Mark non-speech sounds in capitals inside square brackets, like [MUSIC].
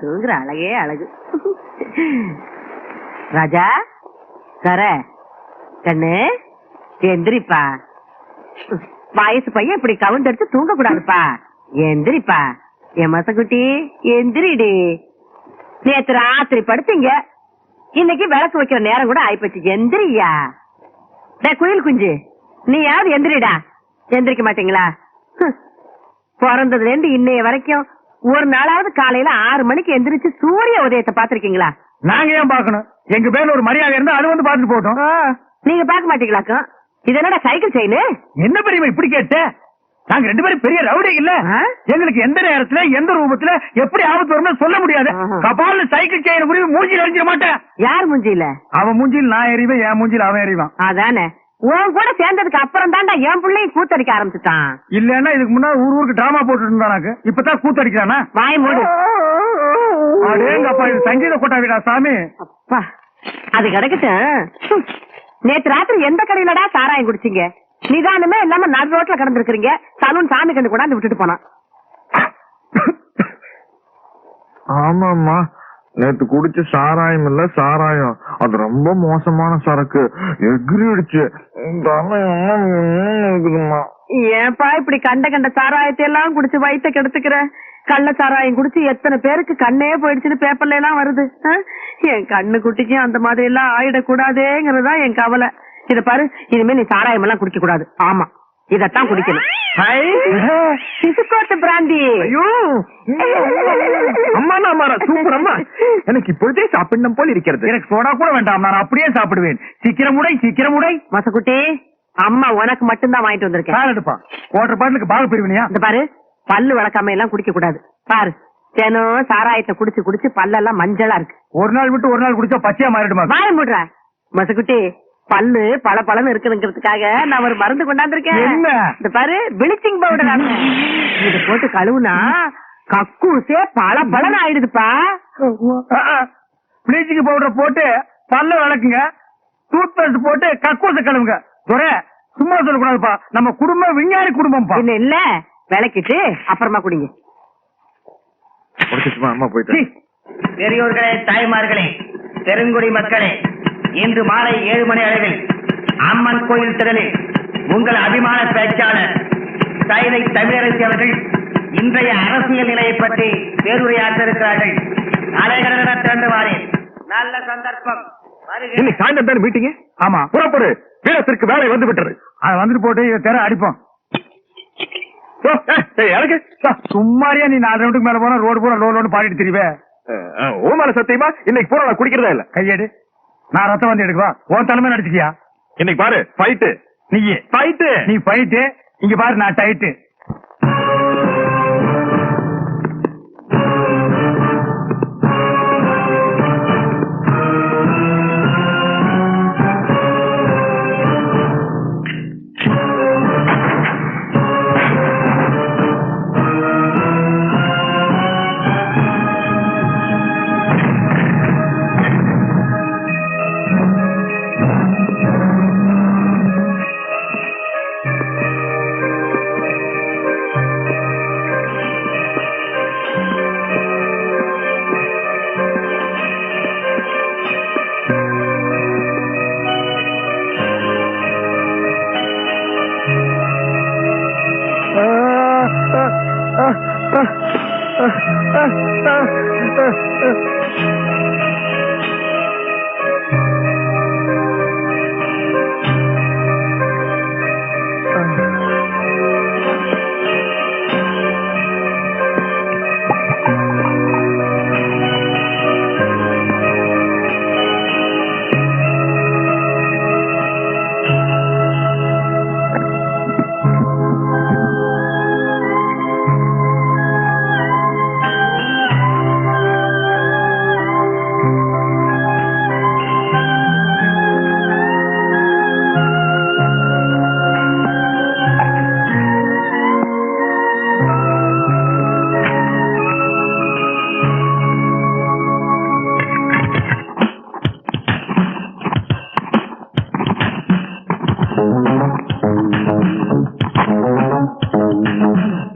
தூங்குற அழகே அழகு. ராஜா சர கண்ணு எந்திரிப்பா. வயசு பையன் இப்படி கவுண்ட் எடுத்து தூங்க கூடாதுப்பா எந்திரிப்பா. என் மசக்குட்டி எந்திரிடு. நேத்து ராத்திரி படுத்தீங்க. இன்னைக்கு விளக்கு வைக்கிற நேரம் கூட ஆயிப்போச்சு. எந்திரியா? டே குயில் குஞ்சு நீ யாவது எந்திரிடா. எந்திரிக்க மாட்டீங்களா? பிறந்ததுல இருந்து இன்னைய வரைக்கும் ஒரு நாளாவது காலையில ஆறு மணிக்கு எந்திரிச்சு சூரிய உதயத்தை பாத்திருக்கீங்களா நாங்க ஏன் பாக்கணும் எங்க பேர்ல ஒரு மரியாதை இருந்தா அது வந்து பாத்துட்டு போட்டோம் நீங்க பாக்க மாட்டீங்களாக்கும் இது என்னடா சைக்கிள் செயின் என்ன பெரியமா இப்படி கேட்ட? நாங்க ரெண்டு பேரும் பெரிய ரவுடி இல்ல? எங்களுக்கு எந்த நேரத்துல எந்த ரூபத்துல எப்படி ஆபத்து வரும்னு சொல்ல முடியாது. ஆஹா. கபால்ல சைக்கிள் செயின் புரிய மூஞ்சில எரிஞ்சிட மாட்டேன். யார் மூஞ்சியில? அவன் மூஞ்சில் நான் எறிவேன் என் மூஞ்சில் அவன் எறிவான் அதானே. உன் கூட சேர்ந்ததுக்கு அப்புறம் தான்டா என் பிள்ளையும் கூத்தடிக்க ஆரம்பிச்சுட்டான். இல்லன்னா இதுக்கு முன்னாடி ஊர் ஊருக்கு டிராமா போட்டுட்டு இருந்தானாக்கு இப்பதான் கூத்தடிக்கிறானா? வாய் மூடு. அடேங்கப்பா இது சங்கீத கொட்டாவிடா சாமி. அப்பா அது கிடக்கட்டும். நேத்து ராத்திரி எந்த கடையிலடா சாராயம் குடிச்சீங்க? நிதானமே இல்லாம நடு ரோட்ல கிடந்திருக்கிறீங்க. சலூன் சாமி கண்டு கொண்டாந்து விட்டுட்டு போனான். ஆமாம்மா. நேத்து குடிச்ச சாராயம் இல்ல சாராயம். அது ரொம்ப மோசமான சரக்கு. எல்லாம் இருக்குதும்மா ஏன்பா இப்படி கண்ட கண்ட சாராயத்தை எல்லாம் குடிச்சு வயித்த கெடுத்துக்கிற? கள்ள சாராயம் குடிச்சு எத்தனை பேருக்கு கண்ணே போயிடுச்சுன்னு பேப்பர்ல எல்லாம் வருது? என் கண்ணு குட்டிக்கும் அந்த மாதிரி எல்லாம் ஆயிடக்கூடாதேங்கிறதுதான் என் கவலை. இத பாரு இனிமே நீ சாராயம் எல்லாம் குடிக்க கூடாது. ஆமா இதத்தான் குடிக்கணும். பிராந்தி. ஐயோ! [LAUGHS] அம்மா நான் சூப்பர் அம்மா எனக்கு இப்பொழுதே சாப்பிடணும் போல் இருக்கிறது. எனக்கு சோடா கூட வேண்டாம் நான் அப்படியே சாப்பிடுவேன். சீக்கிரம் உடை சீக்கிரம் உடை. மசக்குட்டி அம்மா உனக்கு மட்டும்தான் வாங்கிட்டு வந்திருக்கேன். எடுப்பா. குவார்டர் பாட்டிலுக்கு பாக பிரிவினியா? இந்த பாரு பல்லு வளர்க்காம எல்லாம் குடிக்க கூடாது பாரு தினம் சாராயத்தை குடிச்சு குடிச்சு பல்லெல்லாம் மஞ்சளா இருக்கு. ஒரு நாள் விட்டு ஒரு நாள் குடிச்சா பச்சையா மாறிடுமா? வாய முடுற. மசக்குட்டி பல்லு பல பழம் இருக்குங்கிறதுக்காக நான் ஒரு மருந்து கொண்டாந்துருக்கேன்? இந்த பாரு பிளிச்சிங் பவுடர் இது போட்டு கழுவுனா கக்கூசே பல பழம் ஆயிடுதுப்பா. ப்ளீச்சிங் பவுடர் போட்டு பல்ல விளக்குங்க. டூத் பேஸ்ட் போட்டு கக்கூச கழுவுங்க. துரை சும்மா சொல்லக்கூடாதுப்பா. நம்ம குடும்பம் விஞ்ஞானி குடும்பம்ப்பா. என்ன இல்ல. விளக்கிட்டு அப்புறமா குடிங்க. அம்மா சீ, போயிட்டேன் பெரியோர்களே தாய்மார்களே பெருங்குடி மக்களே இன்று மாலை ஏழு மணி அளவில் அம்மன் கோயில் திடலில் உங்கள் அபிமான பேச்சாளர் சைதை தமிழரசி அவர்கள் இன்றைய அரசியல் நிலையை பற்றி பேருரையாற்ற இருக்கிறார்கள் அலைகடன திறந்து வாரேன். நல்ல சந்தர்ப்பம். வருகிறேன். இன்னைக்கு சாயந்தரம் தானே மீட்டிங்க ஆமா. புறப்படு. வீரத்திற்கு வேலை வந்து விட்டது. அதை வந்துட்டு போட்டு தெர அடிப்போம். இறங்கு. சும்மாரியா நீ நாலு ரவுண்டுக்கு மேல போனா ரோடு பூரா லோ லோன்னு பாடிட்டு திரிவே. அஹ், அஹ், ஓ மேல சத்தியமா? இன்னைக்கு பூரா நான் குடிக்கிறதா இல்ல. கையேடு. நான் ரத்தம் வந்து எடுக்குவா? உன் தலைமை நடிச்சுக்கியா இன்னைக்கு பாரு ஃபைட்டு நீ ஃபைட்டு நீ போயிட்டு இங்க பாரு நான் டைட்டு 啊啊啊啊啊啊啊啊 Thank.